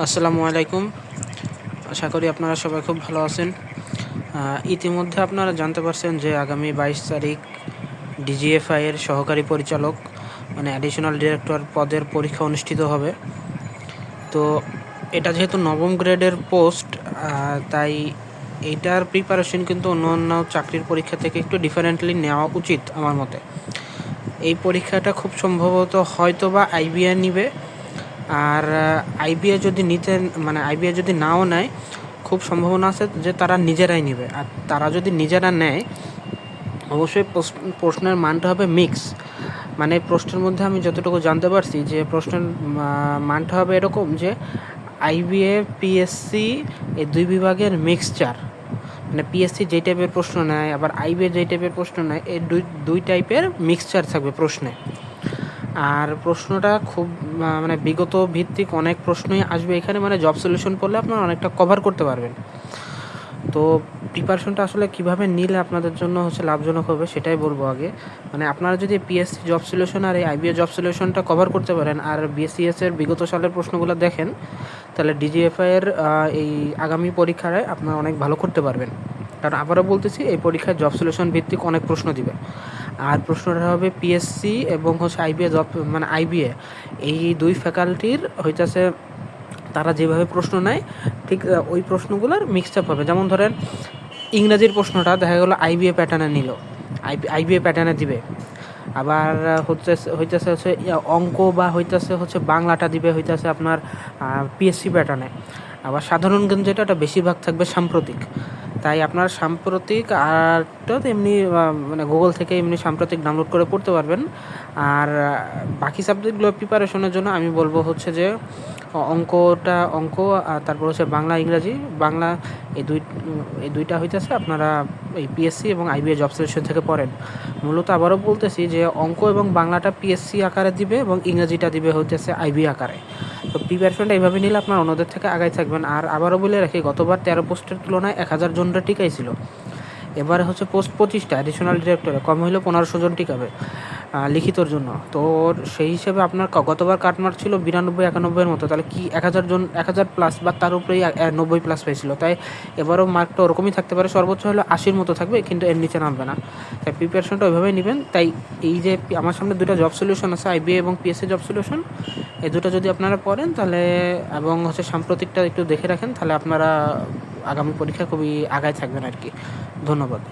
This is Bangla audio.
আসসালামু আলাইকুম। আশা করি আপনারা সবাই খুব ভালো আছেন। ইতিমধ্যে আপনারা জানতে পারছেন যে আগামী বাইশ তারিখ ডিজিএফআই এর সহকারী পরিচালক মানে অ্যাডিশনাল ডিরেক্টর পদের পরীক্ষা অনুষ্ঠিত হবে। তো এটা যেহেতু নবম গ্রেডের পোস্ট তাই এটার প্রিপারেশন কিন্তু অন্য অন্য চাকরির পরীক্ষা থেকে একটু ডিফারেন্টলি নেওয়া উচিত আমার মতে। এই পরীক্ষাটা খুব সম্ভবত হয়তো বা আইবিআর নিবে। আর আইবিএ যদি নিতে মানে আইবিএ যদি নাও নেয়, খুব সম্ভাবনা আছে যে তারা নিজেরাই নেবে। আর তারা যদি নিজেরা নেয়, অবশ্যই প্রশ্ন- প্রশ্নের মানটা হবে মিক্স মানে প্রশ্নের মধ্যে আমি যতটুকু জানতে পারছি যে প্রশ্নের মানটা হবে এরকম যে আইবিএ পিএসসি এই দুই বিভাগের মিক্সচার মানে পিএসসি যেই টাইপের প্রশ্ন নেয়, আবার আইবিএ যেই টাইপের প্রশ্ন নেয়, এই দুই দুই টাইপের মিক্সচার থাকবে প্রশ্নে। আর প্রশ্নটা খুব মানে বিগত ভিত্তিক অনেক প্রশ্নই আসবে এখানে মানে জব সলিউশন পড়লে আপনারা অনেকটা কভার করতে পারবেন। তো প্রিপারেশনটা আসলে কীভাবে নিলে আপনাদের জন্য হচ্ছে লাভজনক হবে সেটাই বলব আগে। মানে আপনারা যদি পিএসসি জব সলিউশন আর এই আইবিএ জব সলিউশনটা কভার করতে পারেন আর বিএসসিএস এর বিগত সালের প্রশ্নগুলো দেখেন, তাহলে ডিজিএফআই এর এই আগামী পরীক্ষায় আপনারা অনেক ভালো করতে পারবেন। কারণ আবারও বলতেছি, এই পরীক্ষায় জব সলিউশন ভিত্তিক অনেক প্রশ্ন দিবে। আর প্রশ্নটা হবে পিএসসি এবং হচ্ছে আইবিএ জব মানে আইবিএ এই দুই ফ্যাকাল্টির হইতেছে তারা যেভাবে প্রশ্ন নেয়, ঠিক ওই প্রশ্নগুলোর মিক্সড আপ হবে। যেমন ধরেন, ইংরেজির প্রশ্নটা, দেখা গেলো আইবিএ প্যাটার্নে নিল। আইবি আইবিএ প্যাটার্নে দিবে। আবার হচ্ছে, হইতেছে হচ্ছে অঙ্ক বা হইতেছে হচ্ছে বাংলাটা দিবে, হইতেছে আপনার পিএসসি প্যাটার্নে আবার সাধারণ জ্ঞান যেটা, ওটা বেশিরভাগ থাকবে সাম্প্রতিক। তাই আপনার সাম্প্রতিক আরটা তো এমনি মানে গুগল থেকে এমনি সাম্প্রতিক ডাউনলোড করে পড়তে পারবেন। আর বাকি সাবজেক্টগুলো প্রিপারেশনের জন্য আমি বলব হচ্ছে যে, অঙ্কটা, অঙ্ক, আর তারপর হচ্ছে বাংলা, ইংরাজি। বাংলা এই দুই, এই দুইটা হইতেছে আপনারা এই পিএসসি এবং আইবিএ জব সিলেকশন থেকে পড়েন। মূলত আবারও বলতেছি যে, অঙ্ক এবং বাংলাটা পিএসসি আকারে দিবে এবং ইংরাজিটা দিবে হইতেছে আইবি আকারে। তো প্রিপারেশনটা এইভাবে নিলে আপনার অন্যদের থেকে আগায় থাকবেন। আর আবারও বলে রাখি, গতবার তেরো পোস্টের তুলনায় এক হাজার জনরা টিকাই ছিল। এবারে হচ্ছে পোস্ট পঁচিশটা অ্যাডিশনাল ডিরেক্টরে কম হইলে পনেরোশো জন টিকাবে। লিখিতর জন্য। তো ওর সেই হিসেবে আপনার গতবার কাটমার্ক ছিল বিরানব্বই, একানব্বইয়ের মতো। তাহলে কি এক হাজার জন, এক হাজার প্লাস বা তার উপরেই নব্বই প্লাস পেয়েছিল। তাই এবারও মার্কটা ওরকমই থাকতে পারে। সর্বোচ্চ হলো আশির মতো থাকবে, কিন্তু এর নিচে নামবে না। তাই প্রিপারেশনটা ওইভাবেই নেবেন। তাই এই যে আমার সামনে দুটো জব সলিউশন আছে আইবিএ এবং পিএসসি জব সলিউশন এই দুটো যদি আপনারা পড়েন, তাহলে এবং হচ্ছে সাম্প্রতিকটা একটু দেখে রাখেন, তাহলে আপনারা আগামী পরীক্ষা খুবই আগায় থাকবেন আর কি। ধন্যবাদ।